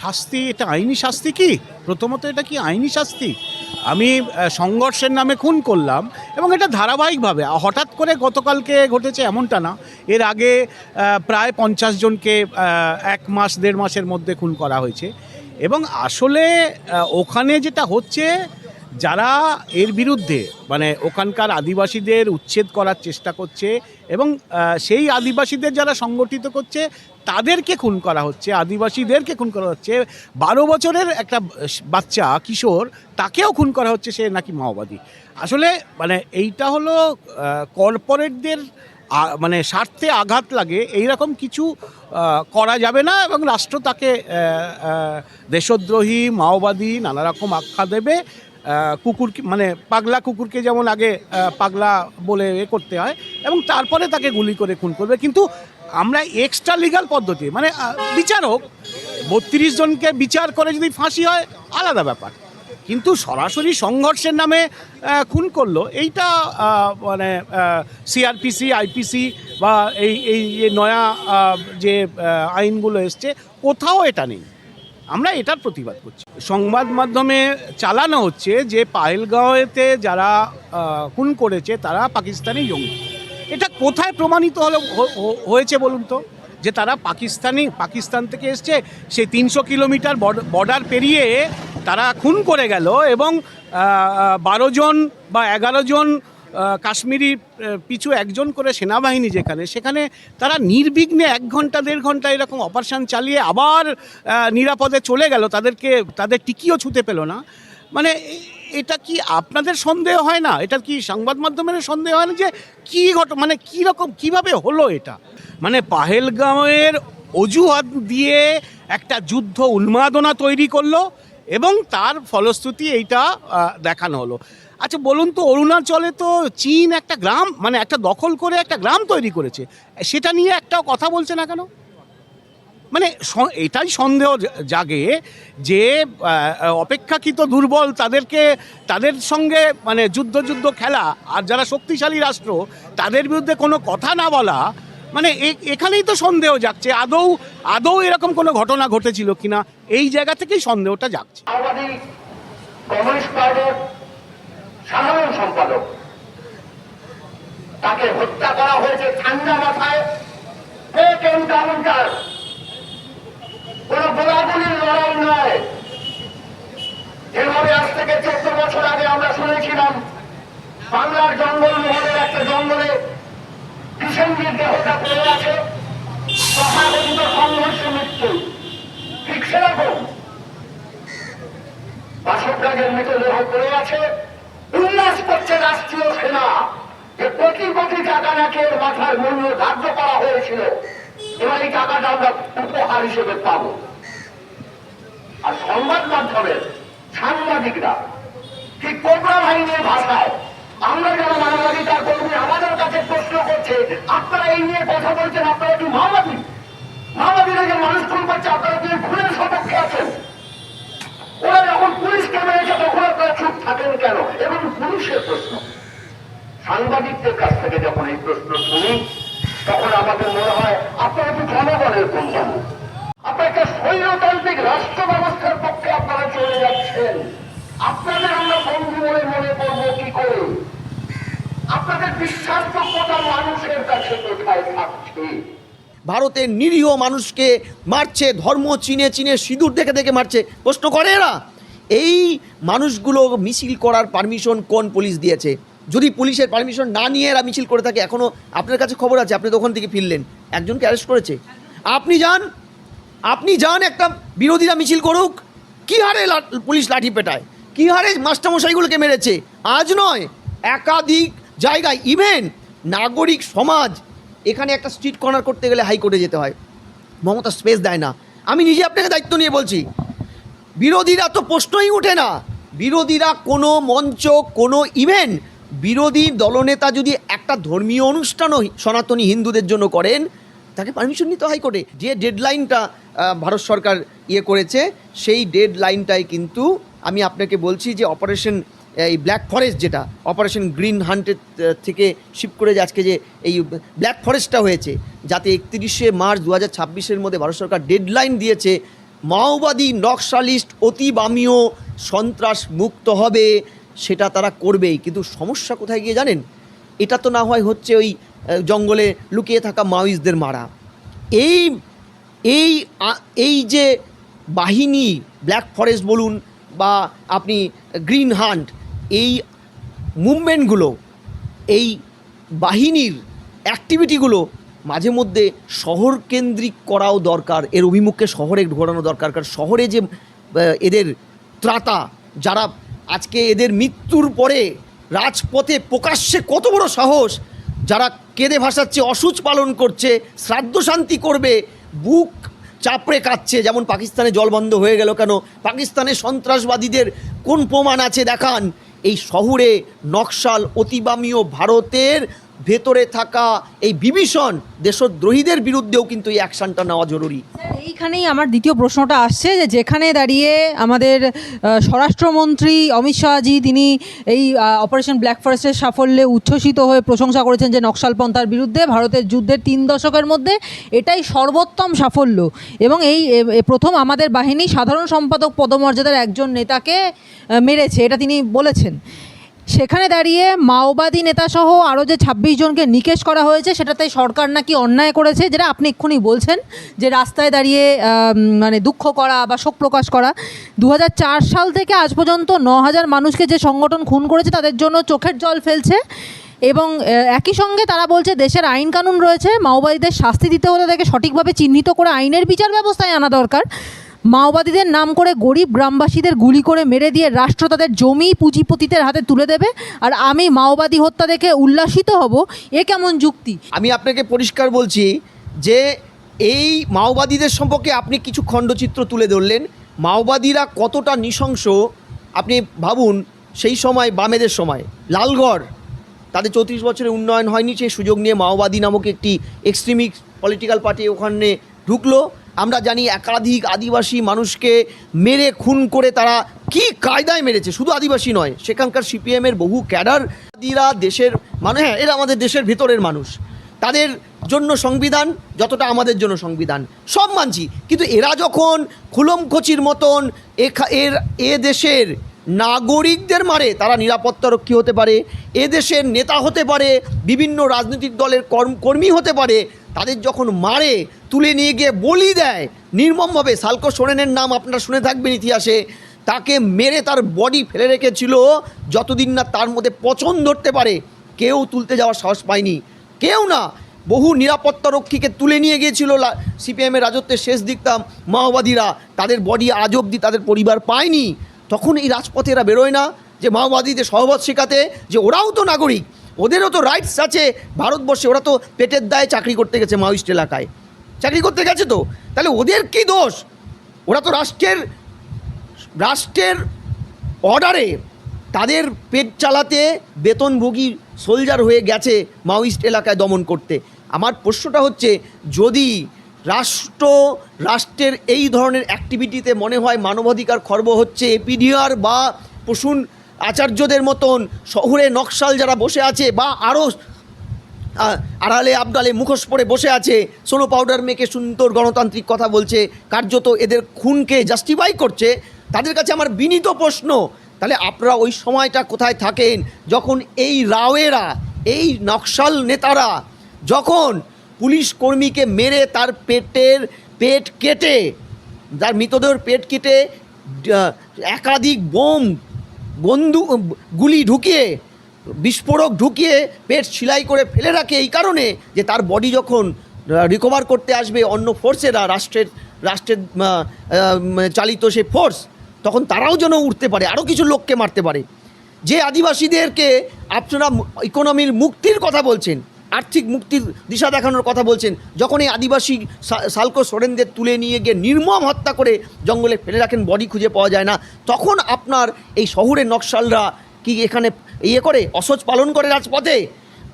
শাস্তি, এটা আইনি শাস্তি কি? প্রথমত এটা কি আইনি শাস্তি? আমি সংঘর্ষের নামে খুন করলাম এবং এটা ধারাবাহিকভাবে হঠাৎ করে গতকালকে ঘটেছে এমনটা না। এর আগে প্রায় পঞ্চাশ জনকে এক মাস, দেড় মাসের মধ্যে খুন করা হয়েছে। এবং আসলে ওখানে যেটা হচ্ছে, যারা এর বিরুদ্ধে মানে ওখানকার আদিবাসীদের উচ্ছেদ করার চেষ্টা করছে এবং সেই আদিবাসীদের যারা সংগঠিত করছে তাদেরকে খুন করা হচ্ছে, আদিবাসীদেরকে খুন করা হচ্ছে। বারো বছরের একটা বাচ্চা, কিশোর, তাকেও খুন করা হচ্ছে, সে নাকি মাওবাদী। আসলে মানে এইটা হলো কর্পোরেটদের মানে স্বার্থে আঘাত লাগে এই রকম কিছু করা যাবে না এবং রাষ্ট্র তাকে দেশদ্রোহী, মাওবাদী নানা রকম আখ্যা দেবে। কুকুর মানে পাগলা কুকুরকে যেমন আগে পাগলা বলে এ করতে হয়, এবং তারপরে তাকে গুলি করে খুন করবে। কিন্তু আমরা এক্সট্রা লিগাল পদ্ধতি মানে বিচারক বত্রিশ জনকে বিচার করে যদি ফাঁসি হয়, আলাদা ব্যাপার। কিন্তু সরাসরি সংঘর্ষের নামে খুন করল, এইটা মানে সিআরপিসি আইপিসি বা এই এই যে নয়া যে আইনগুলো এসছে, কোথাও এটা নেই। আমরা এটার প্রতিবাদ করছি। সংবাদ মাধ্যমে চালানো হচ্ছে যে পাহেলগাঁওয়েতে যারা খুন করেছে, তারা পাকিস্তানি জঙ্গি। এটা কোথায় প্রমাণিত হলো হয়েছে বলুন তো? যে তারা পাকিস্তানি, পাকিস্তান থেকে এসছে, সেই তিনশো কিলোমিটার বর্ডার পেরিয়ে তারা খুন করে গেল এবং বারো জন বা এগারো জন কাশ্মীরি পিছু একজন করে সেনাবাহিনী যেখানে, সেখানে তারা নির্বিঘ্নে এক ঘণ্টা, দেড় ঘণ্টা এরকম অপারেশন চালিয়ে আবার নিরাপদে চলে গেল। তাদেরকে, তাদের টিকিও ছুতে পেল না। মানে এটা কি আপনাদের সন্দেহ হয় না? এটা কি সংবাদ মাধ্যমের সন্দেহ হয় না যে কী ঘট মানে কী রকম, কীভাবে হলো এটা? মানে পাহেলগাঁওয়ের অজুহাত দিয়ে একটা যুদ্ধ উন্মাদনা তৈরি করল এবং তার ফলশ্রুতি এইটা দেখানো হলো। আচ্ছা বলুন তো, অরুণাচলে তো চীন একটা গ্রাম মানে একটা দখল করে একটা গ্রাম তৈরি করেছে। সেটা নিয়ে একটাও কথা বলছে না কেন? মানে এটাই সন্দেহ জাগে যে অপেক্ষাকৃত দুর্বল তাদেরকে, তাদের সঙ্গে মানে যুদ্ধ যুদ্ধ খেলা আর যারা শক্তিশালী রাষ্ট্র, তাদের বিরুদ্ধে কোনো কথা না বলা মানে এখানেই তো সন্দেহ জাগছে। আদৌ আদৌ এরকম কোনো ঘটনা ঘটেছিল কিনা, এই জায়গা থেকেই সন্দেহটা জাগছে। সাধারণ সম্পাদক, তাকে হত্যা করা হয়েছে ঠান্ডা মাথায় কোন গোলাগুলির লড়াই নয়। যেভাবে আজ থেকে চোদ্দ বছর আগে আমরা শুনেছিলাম, বাংলার জঙ্গল মহলের একটা জঙ্গলে কিষেনজির দেহটা পড়ে আছে। সেনা যে কোটি কোটি টাকা নাকি এর মাথার মূল্য ধার্য করা হয়েছিল। এবার এই টাকাটা আমরা উপহার হিসেবে পাব। আর সংবাদ মাধ্যমের সাংবাদিকরা ঠিক কোবরা বাহিনীর ভাষায়, আমরা যারা মানবাধিকার কর্মী, আমাদের কাছে প্রশ্ন করছে, আপনারা এই নিয়ে কথা বলছেন, আপনারা কি মাওবাদী? মাওবাদীরা যে মানুষ খুন করছে, আপনারা কি খুনের সপক্ষে আছেন? ওরা যখন পুলিশকে মেরেছে তখন আপনারা চুপ থাকেন কেন? এবং পুলিশের প্রশ্ন। সাংবাদিকদের কাছ থেকে যখন এই প্রশ্ন শুনি তখন আমাদের মনে হয়, আপনারা কি জনগণের কোন আপনারা একটা স্বৈরতান্ত্রিক রাষ্ট্র ব্যবস্থার পক্ষে আপনারা চলে যাচ্ছেন। আপনাদের আমরা বন্ধু বলে মনে করব কি করে? আপনাদের বিশ্বাসযোগ্যতা মানুষের কাছে কোথায় থাকছে? ভারতের নিরীহ মানুষকে মারছে, ধর্ম চিনে চিনে সিঁদুর দেখে দেখে মারছে। প্রশ্ন করে এরা? এই মানুষগুলো মিছিল করার পারমিশন কোন পুলিশ দিয়েছে? যদি পুলিশের পারমিশন না নিয়ে এরা মিছিল করে থাকে এখনও আপনার কাছে খবর আছে, আপনি ওখান থেকে ফিরলেন। একজনকে অ্যারেস্ট করেছে। আপনি যান আপনি যান একটা বিরোধীরা মিছিল করুক। কী হারে পুলিশ লাঠি পেটায়? কী হারে মাস্টারমশাইগুলোকে মেরেছে? আজ নয়, একাধিক জায়গায় ইভেন নাগরিক সমাজ, এখানে একটা স্ট্রিট কর্নার করতে গেলে হাইকোর্টে যেতে হয়। মমতা স্পেস দেয় না। আমি নিজে আপনাকে দায়িত্ব নিয়ে বলছি, বিরোধীরা তো প্রশ্নই ওঠে না। বিরোধীরা কোনো মঞ্চ, কোনো ইভেন্ট বিরোধী দলনেতা যদি একটা ধর্মীয় অনুষ্ঠানও সনাতনী হিন্দুদের জন্য করেন, তাকে পারমিশন নিতে হাইকোর্টে। যে ডেডলাইনটা ভারত সরকার ইয়ে করেছে, সেই ডেডলাইনটাই কিন্তু আমি আপনাকে বলছি যে অপারেশন এই ব্ল্যাক ফরেস্ট যেটা অপারেশন গ্রিন হান্টের থেকে শিফট করে যে আজকে যে এই ব্ল্যাক ফরেস্টটা হয়েছে, যাতে একত্রিশে মার্চ দু হাজার ছাব্বিশের মধ্যে ভারত সরকার ডেডলাইন দিয়েছে, মাওবাদী নকশালিস্ট অতি বামীয় সন্ত্রাস মুক্ত হবে। সেটা তারা করবেই। কিন্তু সমস্যা কোথায় গিয়ে জানেন? এটা তো না হয় হচ্ছে ওই জঙ্গলে লুকিয়ে থাকা মাওইস্টদের মারা। এই এই এই যে বাহিনী, ব্ল্যাক ফরেস্ট বলুন বা আপনি গ্রিন হান্ট, এই মুভমেন্টগুলো, এই বাহিনীর অ্যাক্টিভিটিগুলো মাঝে মধ্যে শহর কেন্দ্রিক করাও দরকার। এর অভিমুখে শহরে ঘোরানো দরকার। কারণ শহরে যে এদের ত্রাতা, যারা আজকে এদের মৃত্যুর পরে রাজপথে প্রকাশ্যে কত বড় সাহস? যারা কেঁদে ভাসাচ্ছে, অসুচ পালন করছে, শ্রাদ্ধ শান্তি করবে, বুক চাপড়ে কাচ্ছে যেমন পাকিস্তানে জল বন্ধ হয়ে গেল কেন? পাকিস্তানের সন্ত্রাসবাদীদের কোন প্রমাণ আছে? দেখান। এই শহরে নকশাল অতিবামীয় ভারতের ভেতরে থাকা এই বিভীষণ দেশদ্রোহীদের বিরুদ্ধেও কিন্তু এই অ্যাকশনটা নেওয়া জরুরি। এইখানেই আমার দ্বিতীয় প্রশ্নটা আসছে যে যেখানে দাঁড়িয়ে আমাদের স্বরাষ্ট্রমন্ত্রী অমিত শাহজি তিনি এই অপারেশন ব্ল্যাক ফরেস্টের সাফল্যে উচ্ছ্বসিত হয়ে প্রশংসা করেছেন যে নকশালপন্থার বিরুদ্ধে ভারতের যুদ্ধের তিন দশকের মধ্যে এটাই সর্বোত্তম সাফল্য। এবং এই প্রথম আমাদের বাহিনী সাধারণ সম্পাদক পদমর্যাদার একজন নেতাকে মেরেছে, এটা তিনি বলেছেন। সেখানে দাঁড়িয়ে মাওবাদী নেতাসহ আরও যে ছাব্বিশ জনকে নিকেশ করা হয়েছে, সেটাতে সরকার নাকি অন্যায় করেছে, যেটা আপনি এক্ষুনি বলছেন যে রাস্তায় দাঁড়িয়ে মানে দুঃখ করা বা শোক প্রকাশ করা। দু হাজার চার সাল থেকে আজ পর্যন্ত ন হাজার মানুষকে যে সংগঠন খুন করেছে, তাদের জন্য চোখের জল ফেলছে। এবং একই সঙ্গে তারা বলছে, দেশের আইন কানুন রয়েছে, মাওবাদীদের শাস্তি দিতে হলে তাকে সঠিকভাবে চিহ্নিত করে আইনের বিচার ব্যবস্থায় আনা দরকার। মাওবাদীদের নাম করে গরিব গ্রামবাসীদের গুলি করে মেরে দিয়ে রাষ্ট্র তাদের জমি পুঁজিপতিদের হাতে তুলে দেবে। আর আমি মাওবাদী হত্যা দেখে উল্লাসিত হব। এ কেমন যুক্তি? আমি আপনাকে পরিষ্কার বলছি যে এই মাওবাদীদের সম্পর্কে আপনি কিছু খণ্ডচিত্র তুলে ধরলেন। মাওবাদীরা কতটা নৃশংস, আপনি ভাবুন, সেই সময়, বামেদের সময়। লালগড়, তাদের চৌত্রিশ বছরের উন্নয়ন হয়নি, সেই সুযোগ নিয়ে মাওবাদী নামক একটি এক্সট্রিমিক পলিটিক্যাল পার্টি ওখানে ঢুকলো। আমরা জানি একাধিক আদিবাসী মানুষকে মেরে, খুন করে তারা কি কায়দায় মেরেছে? শুধু আদিবাসী নয়, সেখানকার সিপিএমের বহু ক্যাডার দিরা দেশের মানে হ্যাঁ এরা আমাদের দেশের ভেতরের মানুষ। তাদের জন্য সংবিধান যতটা আমাদের জন্য সংবিধান, সব মানছি। কিন্তু এরা যখন খুলমখচির মতন এ এর, এ দেশের নাগরিকদের মারে, তারা নিরাপত্তারক্ষী হতে পারে এ দেশের নেতা হতে পারে, বিভিন্ন রাজনৈতিক দলের কর্ম, কর্মী হতে পারে, তাদের যখন মারে, তুলে নিয়ে গিয়ে বলি দেয়, নির্মমভাবে। সালকো সোরেনের নাম আপনারা শুনে থাকবেন ইতিহাসে। তাকে মেরে তার বডি ফেলে রেখেছিল, যতদিন না তার মধ্যে পচন ধরতে পারে, কেউ তুলতে যাওয়ার সাহস পায়নি। কেউ না, বহু নিরাপত্তারক্ষীকে তুলে নিয়ে গিয়েছিল সিপিএমের রাজত্বের শেষ দিকতাম মাওবাদীরা। তাদের বডি আজ অব্দি তাদের পরিবার পায়নি। তখন এই রাজপথে এরা বেরোয় না, যে মাওবাদীদের সহবত শেখাতে, যে ওরাও তো নাগরিক, ওদেরও তো রাইটস আছে ভারতবর্ষে, ওরা তো পেটের দায়ে চাকরি করতে গেছে মাওইস্ট এলাকায়। চাকরি করতে গেছে তো? তাহলে ওদের কি দোষ? ওরা তো রাষ্ট্রের রাষ্ট্রের অর্ডারে তাদের পেট চালাতে বেতনভোগী সোলজার হয়ে গেছে মাওইস্ট এলাকায় দমন করতে। আমার প্রশ্নটা হচ্ছে, যদি রাষ্ট্র, রাষ্ট্রের এই ধরনের অ্যাক্টিভিটিতে মনে হয় মানবাধিকার খর্ব হচ্ছে। এপিডিআর বা প্রসূন আচার্যদের মতন শহরে নকশাল যারা বসে আছে বা আরও আড়ালে আবডালে মুখোশ পরে বসে আছে, সোনো পাউডার মেখে সুন্দর গণতান্ত্রিক কথা বলছে, কার্যত এদের খুনকে জাস্টিফাই করছে, তাদের কাছে আমার বিনীত প্রশ্ন, তাহলে আপনারা ওই সময়টা কোথায় থাকেন? যখন এই রাওয়েরা, এই নকশাল নেতারা যখন পুলিশ কর্মীকে মেরে তার পেটের পেট কেটে, তার মৃতদেহের পেট কেটে একাধিক বোম বন্দুক গুলি ঢুকিয়ে, বিস্ফোরক ঢুকিয়ে পেট সেলাই করে ফেলে রাখে এই কারণে যে তার বডি যখন রিকভার করতে আসবে অন্য ফোর্সেরা রাষ্ট্রের রাষ্ট্রের চালিত সে ফোর্স তখন তারাও যেন উঠতে পারে আরও কিছু লোককে মারতে পারে। যে আদিবাসীদেরকে আপনারা ইকোনমির মুক্তির কথা বলছেন আর্থিক মুক্তির দিশা দেখানোর কথা বলছেন। যখন এই আদিবাসী সালকো সোরেনদের তুলে নিয়ে গিয়ে নির্মম হত্যা করে জঙ্গলে ফেলে রাখেন, বডি খুঁজে পাওয়া যায় না, তখন আপনার এই শহরের নকশালরা কি এখানে ইয়ে করে অসচ পালন করে রাজপথে?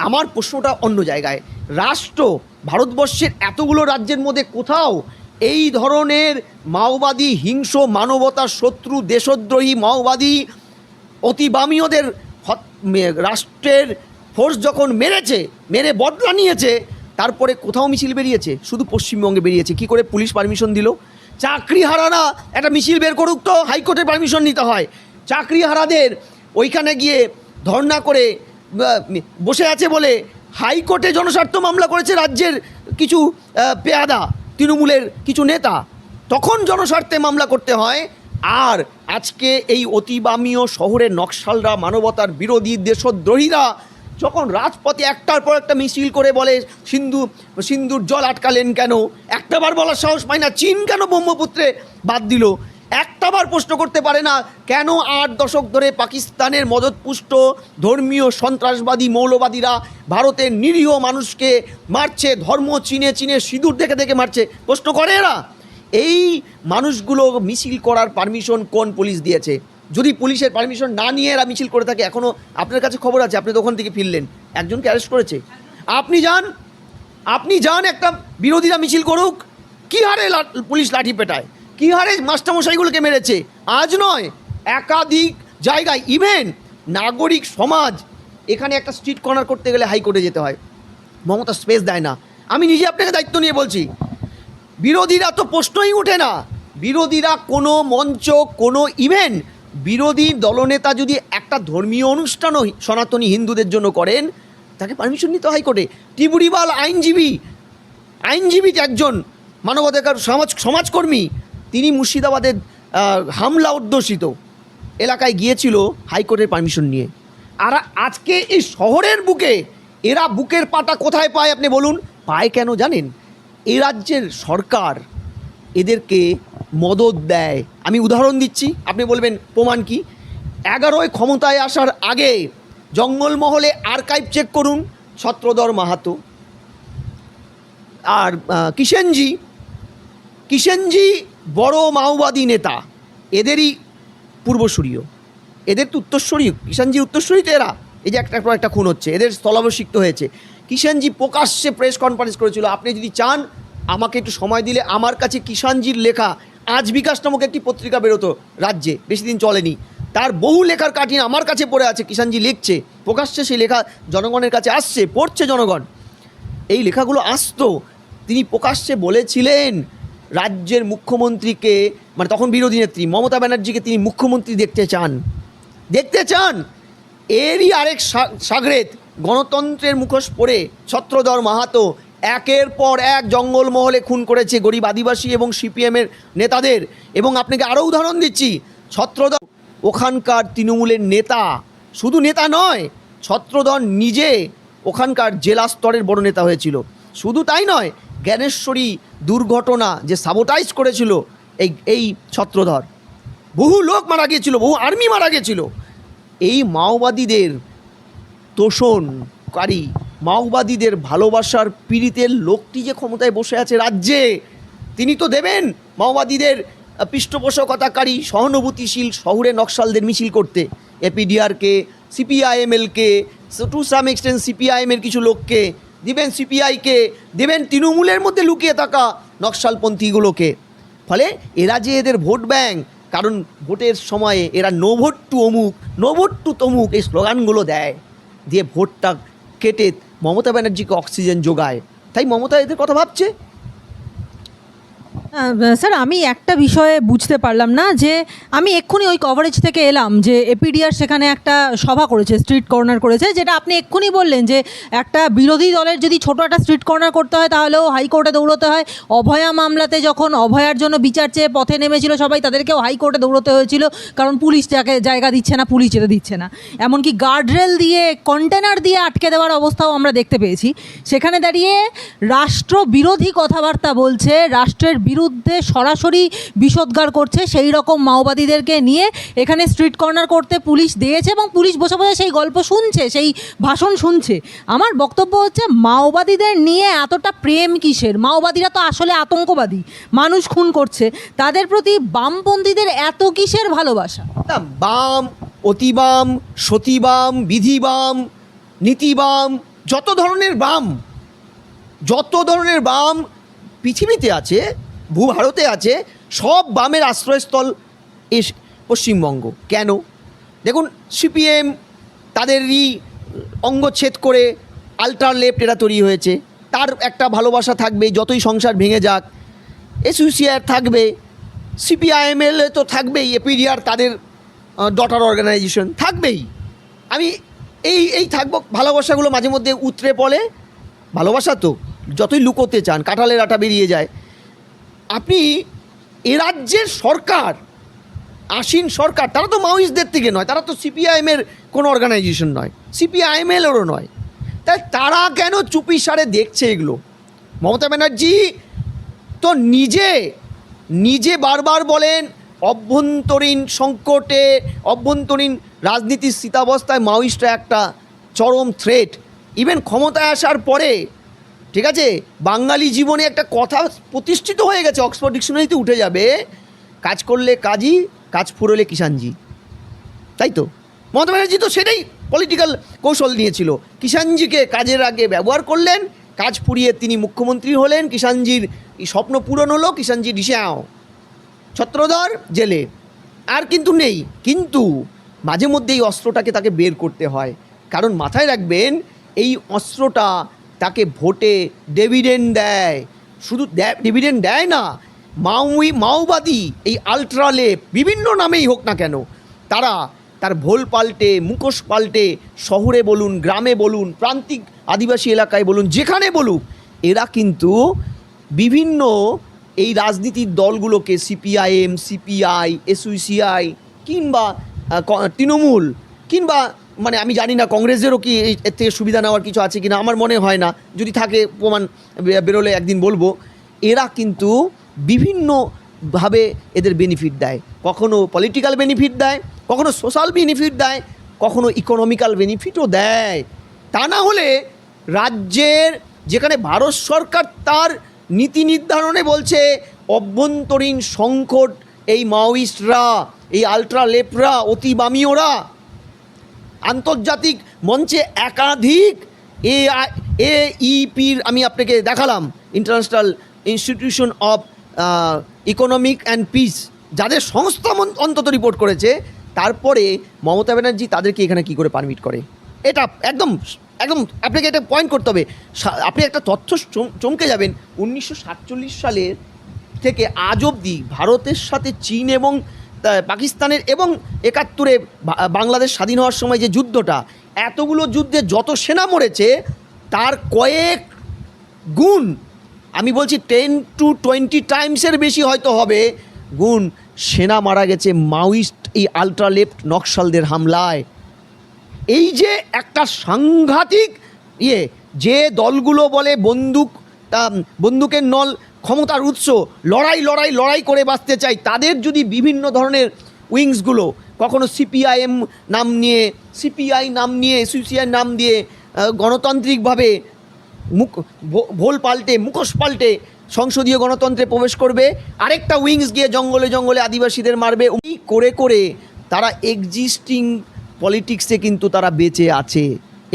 আমার প্রশ্নটা অন্য জায়গায়। রাষ্ট্র ভারতবর্ষের এতগুলো রাজ্যের মধ্যে কোথাও এই ধরনের মাওবাদী হিংস মানবতার শত্রু, দেশদ্রোহী, মাওবাদী অতিবামীয়দের রাষ্ট্রের ফোর্স যখন মেরেছে, মেরে বদলা নিয়েছে, তারপরে কোথাও মিছিল বেরিয়েছে, শুধু পশ্চিমবঙ্গে বেরিয়েছে। কি করে পুলিশ পারমিশন দিল? চাকরি হারানা, একটা মিছিল বের করুক তো হাইকোর্টের পারমিশন নিতে হয়। চাকরি হারাদের ওইখানে গিয়ে ধর্ণা করে বসে আছে বলে হাইকোর্টে জনস্বার্থ মামলা করেছে রাজ্যের কিছু পেয়াদা, তৃণমূলের কিছু নেতা। তখন জনস্বার্থে মামলা করতে হয়। আর আজকে এই অতিবামীয় শহরের নকশালরা, মানবতার বিরোধী দেশদ্রোহীরা যখন রাজপথে একটার পর একটা মিছিল করে বলে, সিন্ধু, সিন্ধুর জল আটকালেন কেন? একটাবার বলার সাহস পায় না। চীন কেন ব্রহ্মপুত্রে বাদ দিল? একটাবার প্রশ্ন করতে পারে না, কেন আট দশক ধরে পাকিস্তানের মদতপুষ্ট ধর্মীয় সন্ত্রাসবাদী মৌলবাদীরা ভারতের নিরীহ মানুষকে মারছে, ধর্ম চিনে চিনে সিঁদুর দেখে দেখে মারছে? প্রশ্ন করে এরা। এই মানুষগুলো মিছিল করার পারমিশন কোন পুলিশ দিয়েছে? যদি পুলিশের পারমিশন না নিয়ে এরা মিছিল করে থাকে এখনও আপনার কাছে খবর আছে, আপনি তো থেকে ফিরলেন। একজনকে অ্যারেস্ট করেছে। আপনি যান আপনি যান একটা বিরোধীরা মিছিল করুক। কী হারে পুলিশ লাঠি পেটায়? কী হারে মাস্টারমশাইগুলোকে মেরেছে? আজ নয়, একাধিক জায়গায় ইভেন নাগরিক সমাজ, এখানে একটা স্ট্রিট কর্নার করতে গেলে হাইকোর্টে যেতে হয়। মমতা স্পেস দেয় না। আমি নিজে আপনাকে দায়িত্ব নিয়ে বলছি, বিরোধীরা তো প্রশ্নই ওঠে না। বিরোধীরা কোনো মঞ্চ, কোনো ইভেন্ট বিরোধী দলনেতা যদি একটা ধর্মীয় অনুষ্ঠানও সনাতনী হিন্দুদের জন্য করেন, তাকে পারমিশন নিতে হাইকোর্টে টিবুরিবাল আইনজীবী আইনজীবী একজন মানবাধিকার সমাজ, সমাজকর্মী, তিনি মুর্শিদাবাদের হামলা অধ্যুষিত এলাকায় গিয়েছিল হাইকোর্টের পারমিশন নিয়ে। আর আজকে এই শহরের বুকে, এরা বুকের পাটা কোথায় পায় আপনি বলুন? পায় কেন জানেন? এ রাজ্যের সরকার এদেরকে মদত দেয়। আমি উদাহরণ দিচ্ছি, আপনি বলবেন, প্রমাণ কি? এগারোয় ক্ষমতায় আসার আগে জঙ্গলমহলে আর্কাইভ চেক করুন, ছত্রধর মাহাতো। আর কিষেনজি কিষেনজি বড় মাওবাদী নেতা, এদেরই পূর্বসূরীয় এদের তো উত্তরস্বরী কিষানজির উত্তরস্বরী তো এরা। এই যে একটার পর একটা খুন হচ্ছে, এদের স্থলাভিষিক্ত হয়েছে। কিষানজি প্রকাশ্যে প্রেস কনফারেন্স করেছিল, আপনি যদি চান আমাকে একটু সময় দিলে। আমার কাছে কিষাণজির লেখা। আজ বিকাশ নামক একটি পত্রিকা বেরোতো রাজ্যে। বেশি দিন চলেনি। তার বহু লেখার কাঠিন আমার কাছে পড়ে আছে। কিষাণজি লিখছে। প্রকাশ্যে সেই লেখা জনগণের কাছে আসছে। পড়ছে জনগণ। এই লেখাগুলো আসতো। তিনি প্রকাশ্যে বলেছিলেন, রাজ্যের মুখ্যমন্ত্রীকে মানে তখন বিরোধী নেত্রী মমতা ব্যানার্জিকে তিনি মুখ্যমন্ত্রী দেখতে চান। দেখতে চান? এরই আরেক সাগরেত গণতন্ত্রের মুখোশ পড়ে ছত্রধর মাহাতো একের পর এক জঙ্গলমহলে খুন করেছে গরিব আদিবাসী এবং সিপিএমের নেতাদের। এবং আপনাকে আরও উদাহরণ দিচ্ছি ছত্রধর ওখানকার তৃণমূলের নেতা। শুধু নেতা নয় ছত্রধর নিজে ওখানকার জেলা স্তরের বড় নেতা হয়েছিল। শুধু তাই নয়, জ্ঞানেশ্বরী দুর্ঘটনা যে সাবোটাইজ করেছিল এই এই ছত্রধর বহু লোক মারা গিয়েছিল, বহু আর্মি মারা গিয়েছিল। এই মাওবাদীদের তোষণকারী মাওবাদীদের ভালোবাসার পীড়িতের লোকটি যে ক্ষমতায় বসে আছে রাজ্যে, তিনি তো দেবেন মাওবাদীদের পৃষ্ঠপোষকতাকারী, সহানুভূতিশীল, শহরে নকশালদের মিছিল করতে। এপিডিআরকে, সিপিআইএমএলকে, টু সাম এক্সটেন্ট সিপিআইএমের কিছু লোককে, দিবেন সিপিআইকে, দেবেন তৃণমূলের মধ্যে লুকিয়ে থাকা নকশালপন্থীগুলোকে। ফলে এরা যে এদের ভোট ব্যাঙ্ক কারণ ভোটের সময়ে এরা নো ভোট টু অমুক, নো ভোট টু তমুক এই স্লোগানগুলো দেয়। দিয়ে ভোটটা কেটে মমতা ব্যানার্জিকে অক্সিজেন যোগায়। তাই মমতা এদের কথা ভাবছে? স্যার, আমি একটা বিষয়ে বুঝতে পারলাম না যে আমি এক্ষুনি ওই কভারেজ থেকে এলাম যে এপিডিআর সেখানে একটা সভা করেছে স্ট্রিট কর্নার করেছে, যেটা আপনি এক্ষুনি বললেন যে একটা বিরোধী দলের যদি ছোট একটা স্ট্রিট কর্নার করতে হয়, তাহলেও হাইকোর্টে দৌড়তে হয়। অভয়া মামলাতে যখন অভয়ার জন্য বিচার চেয়ে পথে নেমেছিল সবাই, তাদেরকেও হাইকোর্টে দৌড়তে হয়েছিল, কারণ পুলিশ যাকে জায়গা দিচ্ছে না, পুলিশ যেতে দিচ্ছে না। এমনকি গার্ডরেল দিয়ে কন্টেনার দিয়ে আটকে দেওয়ার অবস্থাও আমরা দেখতে পেয়েছি। সেখানে দাঁড়িয়ে রাষ্ট্র বিরোধী কথাবার্তা বলছে, রাষ্ট্রের বিরুদ্ধে সরাসরি বিষোদ্গার করছে সেই রকম মাওবাদীদেরকে নিয়ে। এখানে স্ট্রিট কর্নার করতে পুলিশ দিয়েছে এবং পুলিশ বসে বসে সেই গল্প শুনছে, সেই ভাষণ শুনছে। আমার বক্তব্য হচ্ছে, মাওবাদীদের নিয়ে এতটা প্রেম কিসের? মাওবাদীরা তো আসলে আতঙ্কবাদী, মানুষ খুন করছে। তাদের প্রতি বামপন্থীদের এত কিসের ভালোবাসা? না, বাম, অতিবাম, সতীবাম, বিধিবাম, নীতিবাম, যত ধরনের বাম, যত ধরনের বাম পৃথিবীতে আছে ভূভারতে আছে সব বামের আশ্রয়স্থল এস পশ্চিমবঙ্গ। কেন? দেখুন, সিপিএম তাদেরই অঙ্গচ্ছেদ করে আল্ট্রা লেফট এরা তৈরি হয়েছে। তার একটা ভালোবাসা থাকবে, যতই সংসার ভেঙে যাক। এসোসিয়েট থাকবে সিপিআইএমএল তো থাকবেই এপিডিআর তাদের ডটার অর্গানাইজেশন থাকবেই। আমি এই এই থাকব, ভালোবাসাগুলো মাঝে মধ্যে উতরে পড়ে। ভালোবাসা তো, যতই লুকোতে চান, কাঁঠালের আটা বেরিয়ে যায়। আপনি এ রাজ্যের সরকার আসীন সরকার, তারা তো মাওয়িস্টদের থেকে নয়, তারা তো সিপিআইএমের কোনো অর্গানাইজেশন নয়, সিপিআইএমএলেরও নয়। তাই তারা কেন চুপি সারে দেখছে এগুলো? মমতা ব্যানার্জি তো নিজে নিজে বারবার বলেন, অভ্যন্তরীণ সংকটে, অভ্যন্তরীণ রাজনীতির স্থিতাবস্থায় মাওয়িস্টরা একটা চরম থ্রেট ইভেন ক্ষমতায় আসার পরে ঠিক আছে? বাঙালি জীবনে একটা কথা প্রতিষ্ঠিত হয়ে গেছে অক্সফোর্ড ডিকশনারিতে উঠে যাবে। কাজ করলে কাজই, কাজ ফুরলে কিষাণজি। তাই তো? মমতা ব্যানার্জি তো সেটাই পলিটিক্যাল কৌশল নিয়েছিল। কিষাণজিকে কাজের আগে ব্যবহার করলেন, কাজ ফুরিয়ে তিনি মুখ্যমন্ত্রী হলেন, কিষাণজির স্বপ্ন পূরণ হলো, কিষাণজি ডিসাও ছত্রধর, জেলে। আর কিন্তু নেই। কিন্তু মাঝে মধ্যে এই অস্ত্রটাকে তাকে বের করতে হয়। কারণ মাথায় রাখবেন, এই অস্ত্রটা তাকে ভোটে ডেভিডেন্ড দেয়। শুধু ডেভিডেন্ড দেয় না মাওই মাওবাদী, এই আলট্রালেপ বিভিন্ন নামেই হোক না কেন, তারা তার ভোল পাল্টে, মুখোশ পাল্টে, শহরে বলুন, গ্রামে বলুন, প্রান্তিক আদিবাসী এলাকায় বলুন, যেখানে বলুক, এরা কিন্তু বিভিন্ন এই রাজনীতির দলগুলোকে সিপিআইএম সিপিআই এসইসিআই কিংবা তৃণমূল, কিংবা মানে আমি জানি না, কংগ্রেসেরও কি এর থেকে সুবিধা নেওয়ার কিছু আছে কিনা, আমার মনে হয় না। যদি থাকে প্রমাণ বেরোলে একদিন বলব। এরা কিন্তু বিভিন্নভাবে এদের বেনিফিট দেয়। কখনো পলিটিক্যাল বেনিফিট দেয়, কখনো সোশ্যাল বেনিফিট দেয়, কখনো ইকোনমিক্যাল বেনিফিটও দেয়। তা না হলে রাজ্যের যেখানে ভারত সরকার তার নীতি নির্ধারণে বলছে, অভ্যন্তরীণ সংকট, এই মাওয়িস্টরা এই আলট্রা লেপরা অতি বামীয়রা আন্তর্জাতিক মঞ্চে একাধিক এ ইপির আমি আপনাকে দেখালাম international institution of economic and peace যাদের সংস্থা অন্তত রিপোর্ট করেছে, তারপরে মমতা ব্যানার্জি তাদেরকে এখানে কি করে পারমিট করে? এটা একদম একদম আপনাকে এটা পয়েন্ট করতে হবে। আপনি একটা তথ্য চম- চমকে যাবেন, উনিশশো সাতচল্লিশ সালের থেকে আজ অবধি ভারতের সাথে চীন এবং পাকিস্তানের এবং একাত্তরে বাংলাদেশ স্বাধীন হওয়ার সময় যে যুদ্ধটা, এতগুলো যুদ্ধে যত সেনা মরেছে, তার কয়েক গুণ, আমি বলছি টেন টু টোয়েন্টি টাইমসের বেশি হয়তো হবে গুণ সেনা মারা গেছে মাউইস্ট এই আলট্রা লেফট নকশালদের হামলায়। এই যে একটা সাংঘাতিক ইয়ে যে দলগুলো বলে বন্দুক বন্দুকের নল ক্ষমতার উৎস, লড়াই লড়াই লড়াই করে বাঁচতে চাই, তাদের যদি বিভিন্ন ধরনের উইংসগুলো, কখনো সিপিআইএম নাম নিয়ে, সিপিআই নাম নিয়ে এসইউসিআই নাম দিয়ে গণতান্ত্রিকভাবে মুখ ভোল পাল্টে, মুখোশ পাল্টে সংসদীয় গণতন্ত্রে প্রবেশ করবে, আরেকটা উইংস গিয়ে জঙ্গলে জঙ্গলে আদিবাসীদের মারবে এই করে করে তারা এক্সিস্টিং পলিটিক্সে কিন্তু তারা বেঁচে আছে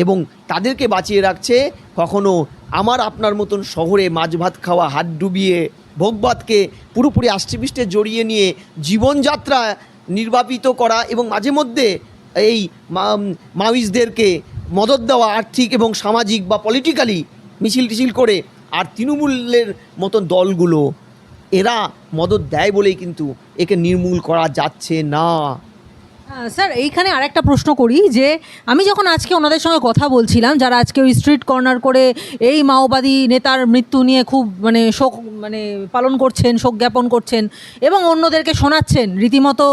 এবং তাদেরকে বাঁচিয়ে রাখছে কখনো আমার আপনার মতন শহরে মাছ ভাত খাওয়া, হাত ডুবিয়ে ভোগভাতকে পুরোপুরি আষ্টেপৃষ্টে জড়িয়ে নিয়ে জীবনযাত্রা নির্বাপিত করা এবং মাঝে মধ্যে এই মা- মাওয়িস্টদেরকে মদত দেওয়া আর্থিক এবং সামাজিক বা পলিটিক্যালি মিছিল টিছিল করে আর তৃণমূলের মতন দলগুলো, এরা মদত দেয় বলেই কিন্তু একে নির্মূল করা যাচ্ছে না। স্যার, এইখানে আর একটা প্রশ্ন করি যে, আমি যখন আজকে ওনাদের সঙ্গে কথা বলছিলাম, যারা আজকে ওই স্ট্রিট কর্নার করে এই মাওবাদী নেতার মৃত্যু নিয়ে খুব মানে শোক মানে পালন করছেন, শোক জ্ঞাপন করছেন এবং অন্যদেরকে শোনাচ্ছেন। রীতিমতো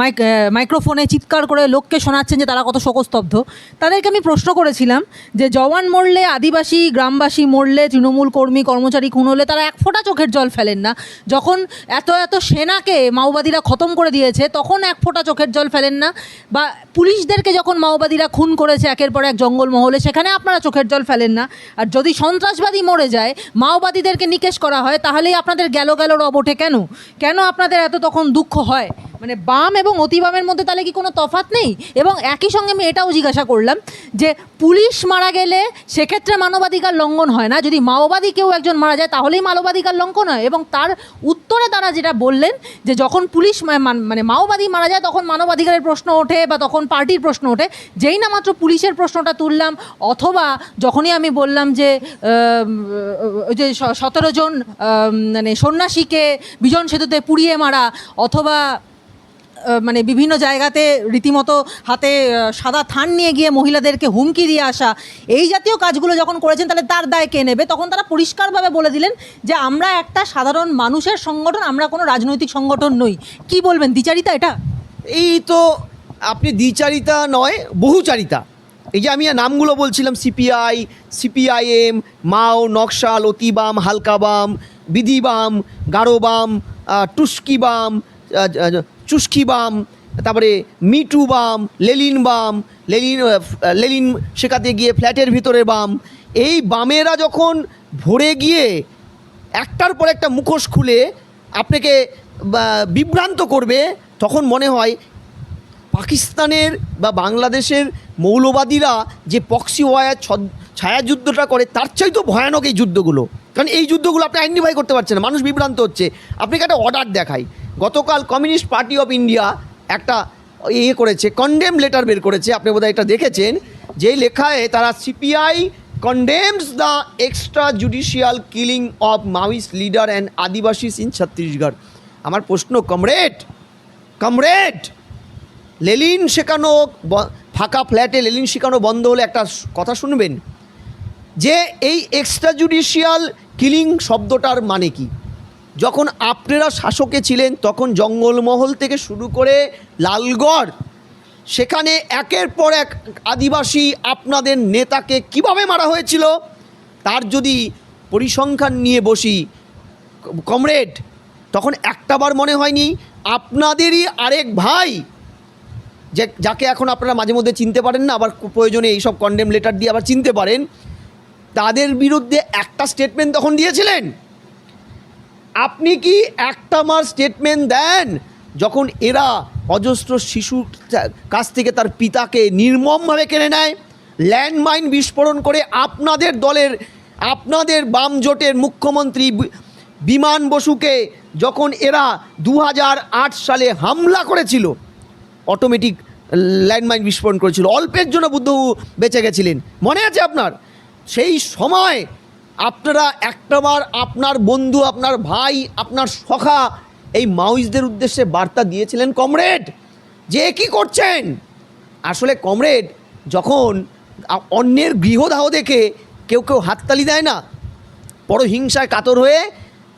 মাইক মাইক্রোফোনে চিৎকার করে লোককে শোনাচ্ছেন যে তারা কত শোকস্তব্ধ। তাদেরকে আমি প্রশ্ন করেছিলাম যে জওয়ান মরলে, আদিবাসী, গ্রামবাসী মরলে, তৃণমূল কর্মী, কর্মচারী খুন হলে তারা এক ফোঁটা চোখের জল ফেলেন না। যখন এত এত সেনাকে মাওবাদীরা খতম করে দিয়েছে, তখন এক ফোঁটা চোখের জল ফেলেন না। বা পুলিশদেরকে যখন মাওবাদীরা খুন করেছে একের পর এক জঙ্গলমহলে, সেখানে আপনারা চোখের জল ফেলেন না। আর যদি সন্ত্রাসবাদী মরে যায়, মাওবাদীদেরকে নিকেশ করা হয়, তাহলেই আপনাদের গেল গেল ওঠে কেন? কেন আপনাদের এত তখন দুঃখ হয়? মানে বাম এবং অতি বামের মধ্যে তাহলে কি কোনো তফাৎ নেই? এবং একই সঙ্গে আমি এটাও জিজ্ঞাসা করলাম যে, পুলিশ মারা গেলে সেক্ষেত্রে মানবাধিকার লঙ্ঘন হয় না? যদি মাওবাদী কেউ একজন মারা যায়, তাহলেই মানবাধিকার লঙ্ঘন হয়। এবং তার উত্তরে তারা যেটা বললেন যে, যখন পুলিশ মানে মাওবাদী মারা যায়, তখন মানবাধিকারের প্রশ্ন ওঠে বা তখন পার্টির প্রশ্ন ওঠে। যেই না মাত্র পুলিশের প্রশ্নটা তুললাম, অথবা যখনই আমি বললাম যে যে সতেরো জন মানে সন্ন্যাসীকে বিজন সেতুতে পুড়িয়ে মারা অথবা মানে বিভিন্ন জায়গাতে রীতিমতো হাতে সাদা থান নিয়ে গিয়ে মহিলাদেরকে হুমকি দিয়ে আসা, এই জাতীয় কাজগুলো যখন করেছেন তাহলে তার দায় কে নেবে? তখন তারা পরিষ্কারভাবে বলে দিলেন যে আমরা একটা সাধারণ মানুষের সংগঠন, আমরা কোনো রাজনৈতিক সংগঠন নই। কি বলবেন, দ্বিচারিতা এটা? এই তো আপনি দ্বিচারিতা নয়, বহুচারিতা। এই যে আমি নামগুলো বলছিলাম সিপিআই সিপিআইএম মাও নকশাল অতিবাম হালকা বাম বিধি বাম গারো বাম টুস্কি বাম আহ, আহ, চুস্কি বাম তারপরে মিটু বাম লেলিন বাম লেলিন লেলিন শেখাতে গিয়ে ফ্ল্যাটের ভিতরে বাম। এই বামেরা যখন ভরে গিয়ে একটার পর একটা মুখোশ খুলে আপনাকে বিভ্রান্ত করবে তখন মনে হয় পাকিস্তানের বা বাংলাদেশের মৌলবাদীরা যে পক্সি ওয়ার ছায়াযুদ্ধটা করে, তার চাইতেও ভয়ানক এই যুদ্ধগুলো। কারণ এই যুদ্ধগুলো আপনি আইডেন্টিফাই করতে পারছেন না, মানুষ বিভ্রান্ত হচ্ছে। আপনাকে একটা অর্ডার দেখাই। গতকাল কমিউনিস্ট পার্টি অফ ইন্ডিয়া একটা ইয়ে করেছে কন্ডেম লেটার বের করেছে, আপনি বোধহয় এটা দেখেছেন, যেই লেখায় তারা CPI condemns the extra judicial killing of Maoists leader and Adivasis in Chhattisgarh আমার প্রশ্ন, কমরেড কমরেড লেলিন শেখানো ফাঁকা ফ্ল্যাটে লেলিন শেখানো বন্ধ হলে একটা কথা শুনবেন? যে এই এক্সট্রা জুডিশিয়াল কিলিং শব্দটার মানে কি? যখন আপনারা শাসকে ছিলেন, তখন জঙ্গলমহল থেকে শুরু করে লালগড়, সেখানে একের পর এক আদিবাসী আপনাদের নেতাকে কীভাবে মারা হয়েছিল? তার যদি পরিসংখ্যান নিয়ে বসি কমরেড, তখন একটাবার মনে হয়নি, আপনাদেরই আরেক ভাই যে যাকে এখন আপনারা মাঝে মধ্যে চিনতে পারেন না, আবার প্রয়োজনে এইসব কন্ডেম লেটার দিয়ে আবার চিনতে পারেন, তাদের বিরুদ্ধে একটা স্টেটমেন্ট তখন দিয়েছিলেন। আপনি কি একটা মার স্টেটমেন্ট দেন? যখন এরা অজস্র শিশুর কাছ থেকে তার পিতাকে নির্মমভাবে কেড়ে নেয়, ল্যান্ডমাইন বিস্ফোরণ করে আপনাদের দলের, আপনাদের বাম জোটের মুখ্যমন্ত্রী বিমান বসুকে যখন এরা দু হাজার আট সালে হামলা করেছিল অটোমেটিক ল্যান্ডমাইন বিস্ফোরণ করেছিল। অল্পের জন্য বুদ্ধবাবু বেঁচে গেছিলেন। মনে আছে আপনার? সেই সময় আপনারা একটাবার আপনার বন্ধু, আপনার ভাই, আপনার সখা এই মাউইসদের উদ্দেশ্যে বার্তা দিয়েছিলেন কমরেড, যে কি করছেন? আসলে কমরেড যখন অন্যের গৃহদাহ দেখে কেউ কেউ হাততালি দেয় না বড় হিংসায় কাতর হয়ে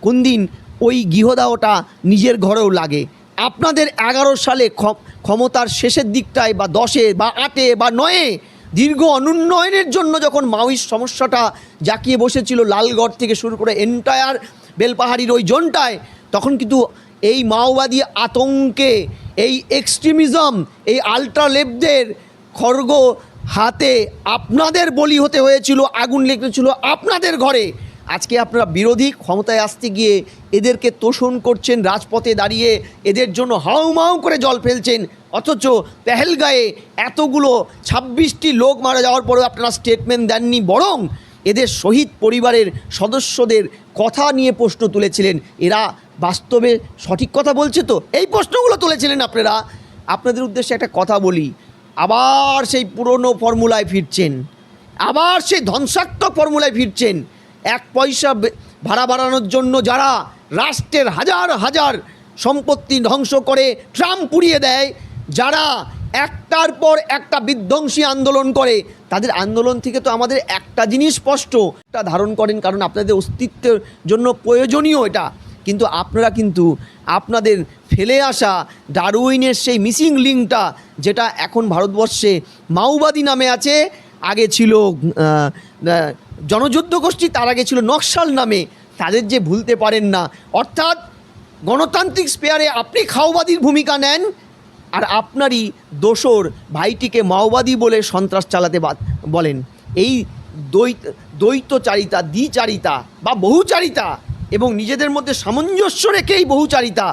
কোন দিন ওই গৃহদাহটা নিজের ঘরেও লাগে। আপনাদের এগারো সালে ক্ষ- ক্ষমতার শেষের দিকটায় বা দশে বা আটে বা নয়ে দীর্ঘ অনুন্নয়নের জন্য যখন মাউইস সমস্যাটা জাকিয়ে বসেছিল লালগড় থেকে শুরু করে এন্টায়ার বেলপাহাড়ির ওই জোনটায়, তখন কিন্তু এই মাওবাদী আতঙ্কে, এই এক্সট্রিমিজম এই আল্ট্রালেপদের খড়গ হাতে আপনাদের বলি হতে হয়েছিল, আগুন লেগেছিল আপনাদের ঘরে। আজকে আপনারা বিরোধী ক্ষমতায় আসতে গিয়ে এদেরকে তোষণ করছেন, রাজপথে দাঁড়িয়ে এদের জন্য হাউমাউ করে জল ফেলছেন, অথচ পেহেলগায়ে এতগুলো ছাব্বিশটি লোক মারা যাওয়ার পরেও আপনারা স্টেটমেন্ট দেননি, বরং এদের শহীদ পরিবারের সদস্যদের কথা নিয়ে প্রশ্ন তুলেছিলেন। এরা বাস্তবে সঠিক কথা বলছে তো? এই প্রশ্নগুলো তুলেছিলেন আপনারা। আপনাদের উদ্দেশ্যে একটা কথা বলি। আবার সেই পুরনো ফর্মুলায় ফিরছেন। আবার সেই ধ্বংসাত্মক ফর্মুলায় ফিরছেন। এক পয়সা ভাড়া বাড়ানোর জন্য যারা রাষ্ট্রের হাজার হাজার সম্পত্তি ধ্বংস করে ট্রাম পুড়িয়ে দেয়, যারা একটার পর একটা বিধ্বংসী আন্দোলন করে, তাদের আন্দোলন থেকে তো আমাদের একটা জিনিস স্পষ্ট, এটা ধারণ করেন কারণ আপনাদের অস্তিত্বের জন্য প্রয়োজনীয় এটা। কিন্তু আপনারা কিন্তু আপনাদের ফেলে আসা ডারউইনের সেই মিসিং লিঙ্কটা, যেটা এখন ভারতবর্ষে মাওবাদী নামে আছে, আগে ছিল জনযুদ্ধ গোষ্ঠী তার আগে ছিল নকশাল নামে, তাদের যে ভুলতে পারেন না। অর্থাৎ গণতান্ত্রিক স্পেয়ারে আপনি খাওবাদীর ভূমিকা নেন, আর আপনারই দোসর ভাইটিকে মাওবাদী বলে সন্ত্রাস চালাতে বলেন। এই দ্বৈত দ্বৈতচারিতা, দ্বিচারিতা বা বহুচারিতা এবং নিজেদের মধ্যে সামঞ্জস্য রেখেই বহুচারিতা,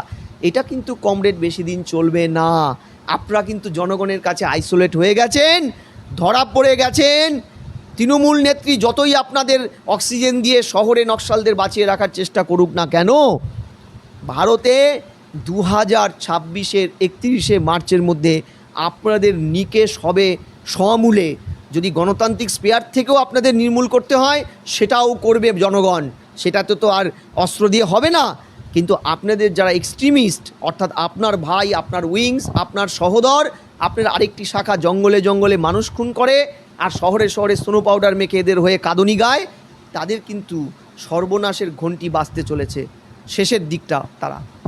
এটা কিন্তু কমরেড বেশি দিন চলবে না। আপনারা কিন্তু জনগণের কাছে আইসোলেট হয়ে গেছেন, ধরা পড়ে গেছেন তৃণমূল নেত্রী যতই আপনাদের অক্সিজেন দিয়ে শহরে নকশালদের বাঁচিয়ে রাখার চেষ্টা করুক না কেন, ভারতে দু হাজার ছাব্বিশের একত্রিশে মার্চের মধ্যে আপনাদের নিকেশ হবে সমূলে। যদি গণতান্ত্রিক স্পেয়ার থেকেও আপনাদের নির্মূল করতে হয়, সেটাও করবে জনগণ। সেটাতে তো আর অস্ত্র দিয়ে হবে না। কিন্তু আপনাদের যারা এক্সট্রিমিস্ট অর্থাৎ আপনার ভাই, আপনার উইংস আপনার সহোদর, আপনার আরেকটি শাখা জঙ্গলে জঙ্গলে মানুষ খুন করে আর শহরে শহরে স্নো পাউডার মেখে এদের হয়ে কাঁদনি গায়, তাদের কিন্তু সর্বনাশের ঘন্টি বাঁচতে চলেছে। শেষের দিকটা তারা।